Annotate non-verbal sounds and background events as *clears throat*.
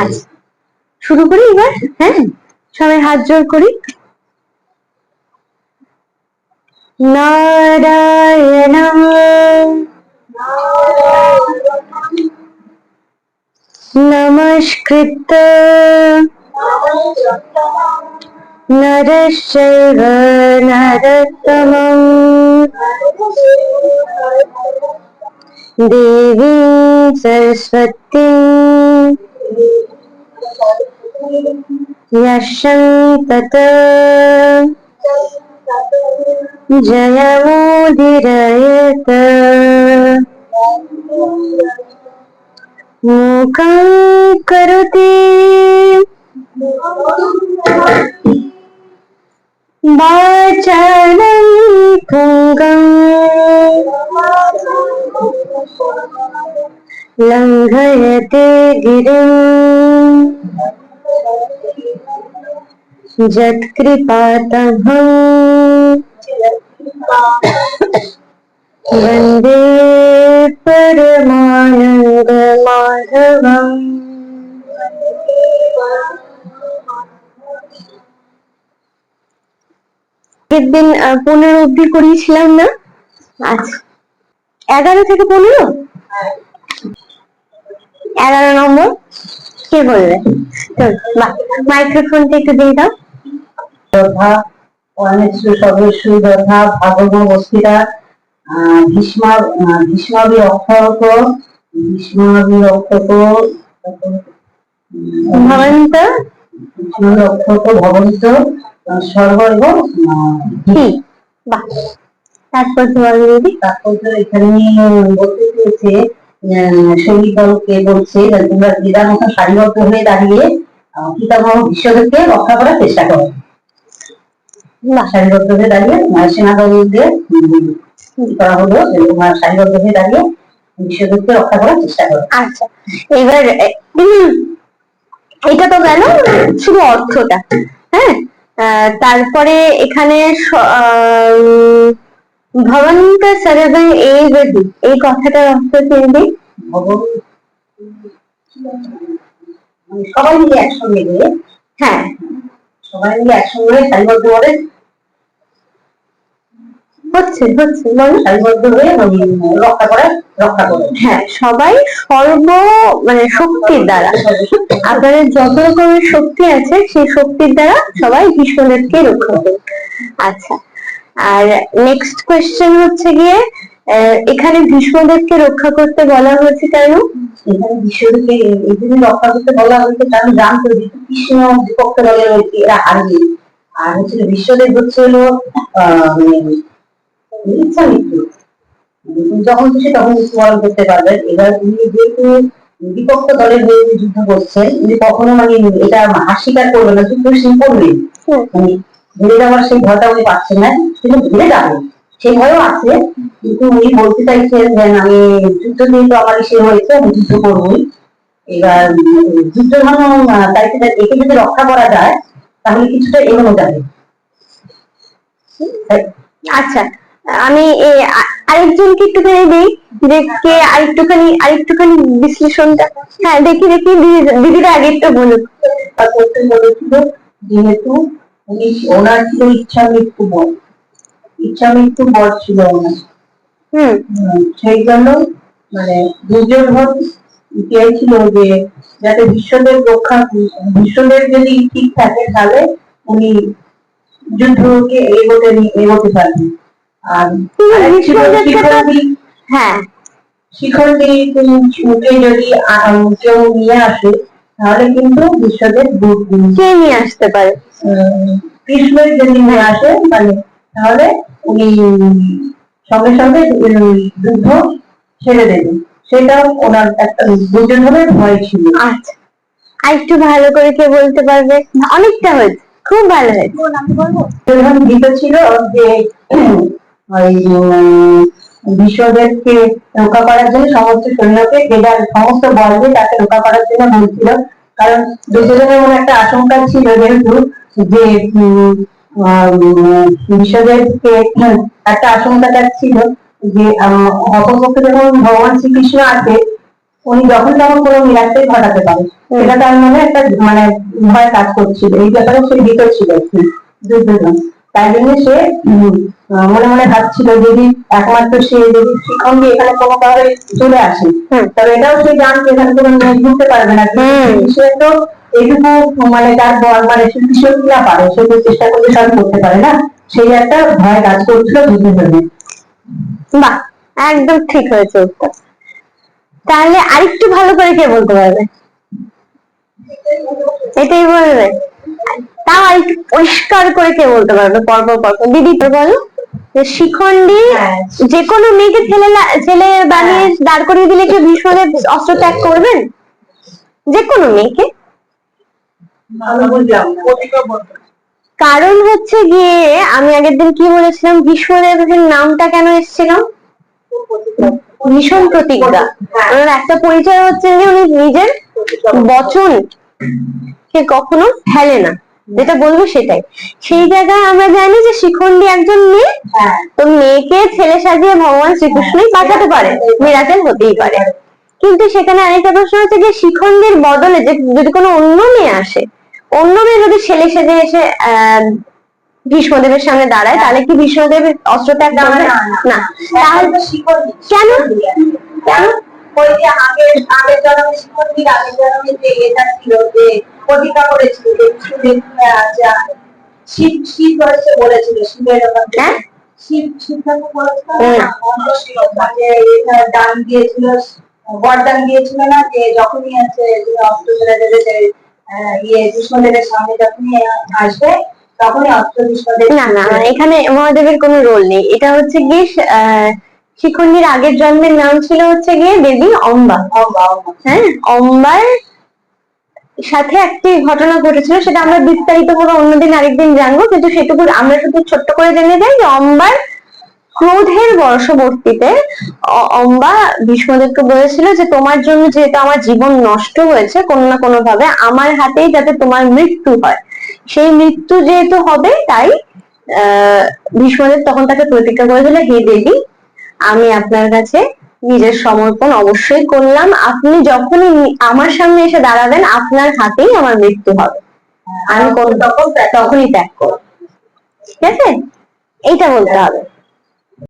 আচ্ছা। শুরু করি এবার? হ্যাঁ? সবাই হাত জোর করি। নারায়ণ। नमस्कृत। नरश्चैव नरत्तमम् देवी सरस्वती। यशं तत् जयमुदिरयत। मुखं करोति। वाचनं वंदे जत्कृपातः वंदे திருப்பெருமானந்த மாதவம் পনেরো অব্দি করিয়েছিলাম না? আচ্ছা। এগারো থেকে পনেরো? এগারো নম্বর? কে বলবে? মাইক্রোফোনটা একটু দিয়ে দাও। তথা অনেক সুসদস্য তথা ভাগব বস্তিরা ভীষ্মা ভীষ্মাবি অক্ষত ভীষ্মাবি অক্ষত ভবন্ত? ভীষ্মাবি অক্ষত ভবন্ত তারপর তোমার দিদি? তারপর তো এখানে বলতে চেয়েছে সৈনিক দলকে বলছে তোমরা দিদার মতো সারিবদ্ধ হয়ে দাঁড়িয়ে পিতামহ বিশ্বদেবকে রক্ষা করার চেষ্টা করো। সারিবদ্ধ হয়ে দাঁড়িয়ে সেনাদলদের করা হলো যে তোমরা সারিবদ্ধ হয়ে দাঁড়িয়ে বিশ্বদেবকে রক্ষা করার চেষ্টা করো আচ্ছা এবার এটা তো গেল শুধু অর্থটা হ্যাঁ? তারপরে এখানে ভবন্ত সরবে এই গতি এই কথাটার অর্থ চিনবি মানে সবাই মিলে একসঙ্গে গিয়ে হ্যাঁ। সবাই মিলে একসঙ্গে সারিবদ্ধ করে হচ্ছে হচ্ছে। হয়ে রক্ষা করার রক্ষা করে। সবাই সর্ব মানে শক্তির দ্বারা। আপনাদের যত রকমের শক্তি আছে সেই শক্তির দ্বারা সবাই ভীষ্মদেবকে রক্ষা করবে আচ্ছা আর নেক্সট কোয়েশ্চেন হচ্ছে গিয়ে এখানে ভীষ্মদেবকে রক্ষা করতে বলা হয়েছে কেন? এখানে বিশ্বদেবকে এই জন্য রক্ষা করতে বলা হয়েছে কারণ জানতো যে কৃষ্ণ বিপক্ষ দলে রয়েছে এরা হারবে আর হচ্ছে বিশ্বদেব হচ্ছে হলো আহ, মানে ইচ্ছা মৃত্যু মানে যখন খুশি তখন মৃত্যুবরণ করতে পারবেন এবার উনি যেহেতু বিপক্ষ দলের হয়ে যুদ্ধ করছেন উনি কখনো মানে এটা অস্বীকার করবেন না যুদ্ধ সেই করবেন মানে ভুলে যাওয়ার সেই ভয়টা উনি পাচ্ছেন না কিন্তু ভুলে যাবেন সেই ভয়ও আছে কিন্তু উনি বলতে চাইছেন যে আমি যুদ্ধ নিয়ে তো আমার সে হয়েছে আমি যুদ্ধ করবই। এবার যুদ্ধ ধরুন চাইছে একে যদি রক্ষা করা যায় তাহলে কিছুটা এগোনো যাবে। আচ্ছা। আমি আরেকজনকে একটুখানি দিই যে কে আরেকটুখানি আরেকটুখানি বিশ্লেষণটা। হ্যাঁ দেখি দেখি দিদি- দিদিরা আগে একটু বলুক বলেছিল যেহেতু উনি ওনার ছিল ইচ্ছা মৃত্যু বর। ইচ্ছা মৃত্যু বর ছিল ওনার। হুম। সেই জন্য মানে দুর্যোধন চেয়েছিল যে যাতে বিশ্বদেব রক্ষা বিশ্বদেব যদি ঠিক থাকে তাহলে উনি যুদ্ধকে এগোতে এগোতে পারবেন। হ্যাঁ। শিখণ্ডী মুখে যদি কেউ নিয়ে আসে তাহলে কিন্তু উম, নিয়ে আসতে পারে। কৃষ্ণের যদি নিয়ে আসে মানে তাহলে উনি সঙ্গে সঙ্গে যুদ্ধ ছেড়ে দেবেন সেটাও ওনার একটা দুর্যোধনের ভয় ছিল। আচ্ছা। আর একটু ভালো করে কে বলতে পারবে? না, অনেকটা হয়েছে। খুব ভালো হয়েছে। ভীত ছিল যে ওই বিশ্বদেবকে রক্ষা করার জন্য সমস্ত সৈন্যকে সমস্ত বল দিয়ে তাকে রক্ষা করার জন্য বলছিল কারণ দুর্যোধনের মনে একটা আশঙ্কা ছিল যেহেতু যে বিশ্বদেবকে *clears throat* একটা আশঙ্কাটা ছিল যে আহ, অপরপক্ষে যখন ভগবান শ্রীকৃষ্ণ আছে উনি যখন তখন কোনো মিরাক্কেল ঘটাতে পারে এটা তার মনে একটা মানে ভয় কাজ করছিল। এই ব্যাপারে সে ভীত ছিল। দুর্যোধন তাই জন্য সে মনে মনে ভাবছিল যদি একমাত্র সে যদি শিখণ্ডী এখানে কোনো ভাবে চলে আসে তবে এটাও সে জানতো এখানে কোনো মেয়ে ঢুকতে পারবে না। সে তো এইটুকু মানে তার বল মানে সে সে কি না পারে সে তো চেষ্টা করলে সব করতে পারে না। সেই একটা ভয় কাজ করছিল দুর্যোধনের বাহ একদম ঠিক হয়েছে। উত্তর তাহলে আরেকটু ভালো করে কে বলতে পারবে? এটাই বলবে। তাও আরেকটু পরিষ্কার করে কে বলতে পারবে? পরপর পরপর। দিদি তো বলো। যে শিখণ্ডী হ্যাঁ। যে কোনো মেয়েকে ছেলে ছেলে বানিয়ে দাঁড় করিয়ে দিলে কি ভীষ্মদেব অস্ত্র ত্যাগ করবেন? যে কোনো মেয়েকে। কারণ হচ্ছে গিয়ে আমি আগের দিন কি বলেছিলাম? ভীষ্মদেবের নামটা কেন এসেছিল? ভীষণ প্রতিজ্ঞা। ওনার একটা পরিচয় হচ্ছে যে উনি নিজের বচন কে কখনো ফেলে না। যেটা বলব সেটাই। সেই জায়গায় আমরা জানি যে শিখণ্ডী একজন মেয়ে। হ্যাঁ। তো মেয়েকে ছেলে সাজিয়ে ভগবান শ্রীকৃষ্ণই পাঠাতে পারে। মিরাকেল হতেই পারে। কিন্তু সেখানে আরেকটা প্রশ্ন হচ্ছে যে শিখণ্ডের বদলে যে যদি কোনো অন্য মেয়ে আসে অন্য মেয়ে যদি ছেলে সেজে এসে আহ ভীষ্মদেবের সামনে দাঁড়ায় তাহলে কি ভীষ্মদেবের অস্ত্র ত্যাগ না, তাহলে। কেন? কেন? ওই যে আগের আগের জন্মে আগের জন্মে যে এটা ছিল যে করেছিল যে শিবের শিব শিব হচ্ছে বলেছিল শিবের হ্যাঁ? শিব শিব ঠাকুর বলেছিল হুম। না, অন্য শিব, যে এটা দান দিয়েছিল বরদান দিয়েছিল না যে যখনই আছে অস্ত্র যে ইয়ে কৃষ্ণদেবের সামনে যখনই আসবে তখনই অস্ত্র কৃষ্ণদেব না না এখানে মহাদেবের কোনো রোল নেই এটা হচ্ছে গিয়ে আহ শিখণ্ডীর আগের জন্মের নাম ছিল হচ্ছে গিয়ে দেবী অম্বা। হ্যাঁ অম্বার সাথে একটি ঘটনা ঘটেছিল, সেটা আমরা বিস্তারিত করে অন্যদিন আরেকদিন জানব, কিন্তু সেটুকু আমরা শুধু ছোট্ট করে জেনে যাই যে অম্বার ক্রোধের বর্ষবর্তীতে অম্বা ভীষ্মদেবকে বলেছিল যে তোমার জন্য যেহেতু আমার জীবন নষ্ট হয়েছে, কোনো না কোনো ভাবে আমার হাতেই যাতে তোমার মৃত্যু হয় সেই মৃত্যু যেহেতু হবে, তাই, আহ, ভীষ্মদেব তখন তাকে প্রতিজ্ঞা করেছিল, হে দেবী আমি আপনার কাছে নিজের সমর্পণ অবশ্যই করলাম। আপনি যখনই আমার সামনে এসে দাঁড়াবেন আপনার হাতেই আমার মৃত্যু হবে। আমি কোন- তখন তখনই ত্যাগ করব। ঠিক আছে? এইটা বলতে হবে।